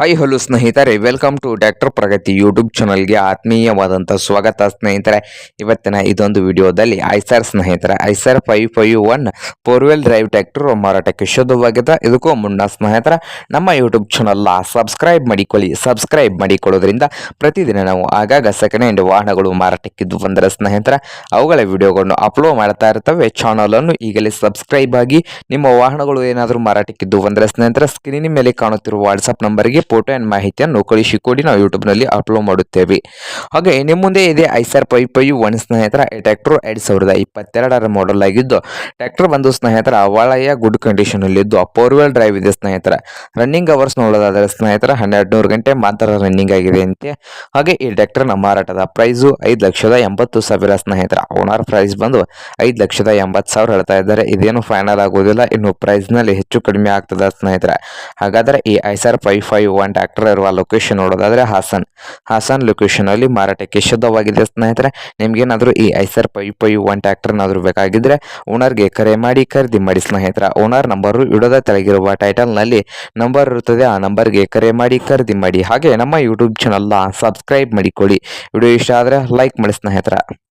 Hi hello ಸ್ನೇಹಿತರೆ. Welcome to doctor Pragati YouTube ಚಾನಲ್ಗೆ ಆತ್ಮೀಯವಾದಂಥ ಸ್ವಾಗತ, ಸ್ನೇಹಿತರೆ. ಇವತ್ತಿನ ಇದೊಂದು ವಿಡಿಯೋದಲ್ಲಿ ಐಸರ್ ಸ್ನೇಹಿತರೆ. Eicher five five one four drive tractor ಮಾರಾಟಕ್ಕೆ ಶುದ್ಧವಾಗಿದೆ. ಇದಕ್ಕೂ ಮುನ್ನ ಸ್ನೇಹಿತರೆ, ನಮ್ಮ ಯೂಟ್ಯೂಬ್ ಚಾನಲ್ನ ಸಬ್ಸ್ಕ್ರೈಬ್ ಮಾಡಿಕೊಳ್ಳಿ. ಸಬ್ಸ್ಕ್ರೈಬ್ ಮಾಡಿಕೊಳ್ಳೋದ್ರಿಂದ ಪ್ರತಿದಿನ ನಾವು ಆಗಾಗ ಸೆಕೆಂಡ್ ಹ್ಯಾಂಡ್ ವಾಹನಗಳು ಮಾರಾಟಕ್ಕಿದ್ದು ಬಂದರೆ ಸ್ನೇಹಿತರೆ, ಅವುಗಳ ವಿಡಿಯೋಗಳನ್ನು ಅಪ್ಲೋಡ್ ಮಾಡ್ತಾ ಇರ್ತವೆ. ಚಾನಲನ್ನು ಈಗಲೇ ಸಬ್ಸ್ಕ್ರೈಬ್ ಆಗಿ ನಿಮ್ಮ ವಾಹನಗಳು ಏನಾದರೂ ಮಾರಾಟಕ್ಕಿದ್ದು ಬಂದರೆ ಸ್ನೇಹಿತರೆ ಸ್ಕ್ರೀನಿನ ಮೇಲೆ ಕಾಣುತ್ತಿರುವ ವಾಟ್ಸಪ್ ನಂಬರ್ಗೆ ಫೋಟೋ ಆ್ಯಂಡ್ ಮಾಹಿತಿಯನ್ನು ಕಳಿಸಿಕೊಡಿ ನಾವು ಯೂಟ್ಯೂಬ್ನಲ್ಲಿ ಅಪ್ಲೋಡ್ ಮಾಡುತ್ತೇವೆ. ಹಾಗೆ ನಿಮ್ಮ ಮುಂದೆ ಇದೆ ಐಸರ್ ಪೈ ಪೈ ಒನ್ ಸ್ನೇಹಿತರ ಟ್ಯಾಕ್ಟರ್ ಎರಡು ಸಾವಿರದ ಇಪ್ಪತ್ತೆರಡರ ಮಾಡಲ್ ಆಗಿದ್ದು ಟ್ಯಾಕ್ಟರ್ ಬಂದು ಸ್ನೇಹಿತರ ಅವಳಯ ಗುಡ್ ಕಂಡೀಷನಲ್ಲಿದ್ದು ಫೋರ್ ವೀಲ್ ಡ್ರೈವ್ ಇದೆ ಸ್ನೇಹಿತರ. ರನ್ನಿಂಗ್ ಅವರ್ಸ್ ನೋಡೋದಾದರೆ ಸ್ನೇಹಿತರ ಹನ್ನೆರಡು ನೂರು ಗಂಟೆ ಮಾತ್ರ ರನ್ನಿಂಗ್ ಆಗಿದೆ ಅಂತೆ. ಹಾಗೆ, ಈ ಟ್ರ್ಯಾಕ್ಟರ್ನ ಮಾರಾಟದ ಪ್ರೈಸು ಐದು ಲಕ್ಷದ ಎಂಬತ್ತು ಸಾವಿರ ಸ್ನೇಹಿತರ. ಓನರ್ ಪ್ರೈಸ್ ಬಂದು ಐದು ಲಕ್ಷದ ಎಂಬತ್ತು ಸಾವಿರ ಹೇಳ್ತಾ ಇದ್ದಾರೆ. ಇದೇನು ಫೈನಲ್ ಆಗೋದಿಲ್ಲ, ಇನ್ನು ಪ್ರೈಸ್ನಲ್ಲಿ ಹೆಚ್ಚು ಕಡಿಮೆ ಆಗ್ತದೆ ಸ್ನೇಹಿತರ. ಹಾಗಾದರೆ ಈ Eicher five five one tractor ಇರುವ ಲೊಕೇಶನ್ ನೋಡೋದಾದರೆ ಹಾಸನ್. ಹಾಸನ್ ಲೊಕೇಶನಲ್ಲಿ ಮಾರಾಟಕ್ಕೆ ಶುದ್ಧವಾಗಿದೆ ಸ್ನೇಹಿತರೆ. ನಿಮಗೇನಾದರೂ ಈ ಐಸರ್ ಪೈ ಪೈ ಒನ್ ಬೇಕಾಗಿದ್ರೆ ಬೇಕಾಗಿದ್ದರೆ ಓನರ್ಗೆ ಕರೆ ಮಾಡಿ ಖರೀದಿ ಮಾಡಿ ಸ್ನೇಹಿತರ. ಓನರ್ ನಂಬರು ಇಡೋದ ತೆಳಗಿರುವ ಟೈಟಲ್ನಲ್ಲಿ ನಂಬರ್ ಇರುತ್ತದೆ. ಆ ನಂಬರ್ಗೆ ಕರೆ ಮಾಡಿ ಖರೀದಿ ಮಾಡಿ. ಹಾಗೆ ನಮ್ಮ ಯೂಟ್ಯೂಬ್ ಚಾನಲ್ನ ಸಬ್ಸ್ಕ್ರೈಬ್ ಮಾಡಿಕೊಳ್ಳಿ. ವಿಡಿಯೋ ಇಷ್ಟ ಆದರೆ ಲೈಕ್ ಮಾಡಿ ಸ್ನೇಹಿತರ.